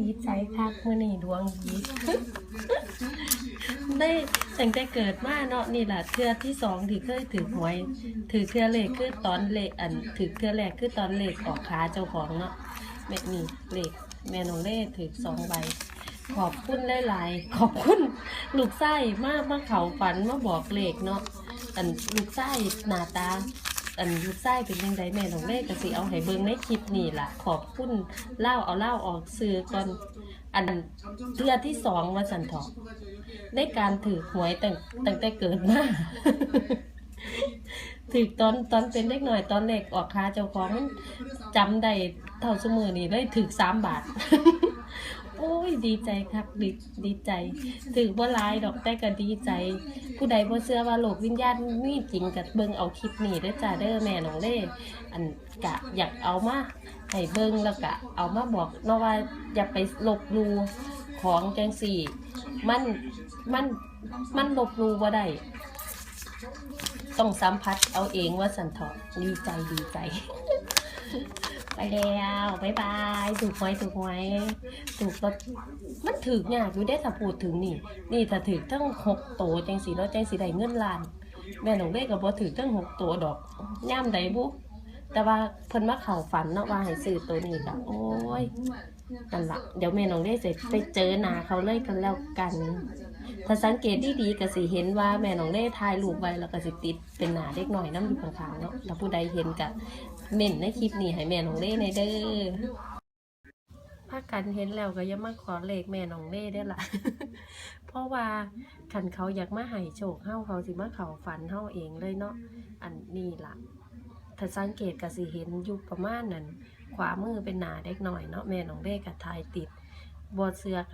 ดีใจคักมื้อนี้ดวงดี ได้ตั้งแต่เกิดมาเนาะนี่แหละเทือที่สองที่เคยถือหวย ถือเทือเลขคือตอนเลขอันถือเทือแรกคือตอนเลขออกขาเจ้าของเนาะแม่นี่เลขแม่นองเล่ถือสองใบ ขอบคุณหลายๆขอบคุณลูกไส้มากมาเขาฝันมาบอกเลขเนาะอันลูกไส้หน้าตา อันลูกไส้เป็นยังไงแม่น้องเล่ก็สิเอาให้เบิ่งในคลิปนี่ล่ะ ขอบคุณเล่าเอาเล่าออกซื้อก่อนอันเทือที่สองว่าสันทอะได้การถือหวยตั้งตั้งแต่เกิดมาถือตอนตอนเป็นเด็กหน่อยตอนเล็กออกคาเจ้าของจำได้เท่าสมือนี่เลยถือสามบาท โอ้ยดีใจครับดีดีใจ ถือบ่หลายดอกแต่ก็ดีใจ ผู้ใดบ่เชื่อว่าโลกวิญญาณมีจริงกับเบิ่งเอาคลิปนี้เด้อจ้าเด้อแม่น้องเล่อันกะอยากเอามาให้เบิ่งแล้วก็เอามาบอกเนาะว่าอย่าไปลบหลูของจังสี่ มันมันมันลบหลูบ่ได้ต้องสัมผัสเอาเองว่าสันเถอดีใจดีใจ ไปแล้วบายบายถูกหวยถูกหวยถูกรถมันถึกยากอยู่ได้ถ้าพูดถึงนี่ นี่ถ้าถึกทั้งหกโตวจังสีแล้วจังสีได้เงินล้าน แม่หนองเล่กับบ่ถึกทั้งหกตัวดอกย่ามใดบุแต่ว่าเพิ่นมาเข่าฝันเนาะว่าให้ซื้อตัวนี้ก็โอ้ย นั่นละเดี๋ยวแม่หนองเล่จะไปเจอหนาเขาเลยกันแล้วกัน ถ้าสังเกตดีๆก็สิเห็นว่าแม่น้องเล่ถ่ายรูปไว้แล้วก็สิติดเป็นหนาเด็กหน่อยน้ำอยู่ข้างๆเนาะถ้าผู้ใดเห็นก็เม่นในคลิปนี้ให้แม่น้องเล่ในเด้อถ้ากันเห็นแล้วก็อย่ามาขอเลขแม่น้องเล่ได้อล่ะเพราะว่าคันเขาอยากมาให้โชคเฮาเขาสิมาเขาฝันเฮาเองเลยเนาะอันนี้ล่ะถ้าสังเกตก็สิเห็นอยู่ประมาณนั้น ขวามือเป็นหนาเด็กหน่อยเนาะแม่น้องเล่กับทายติดบอดเสือก็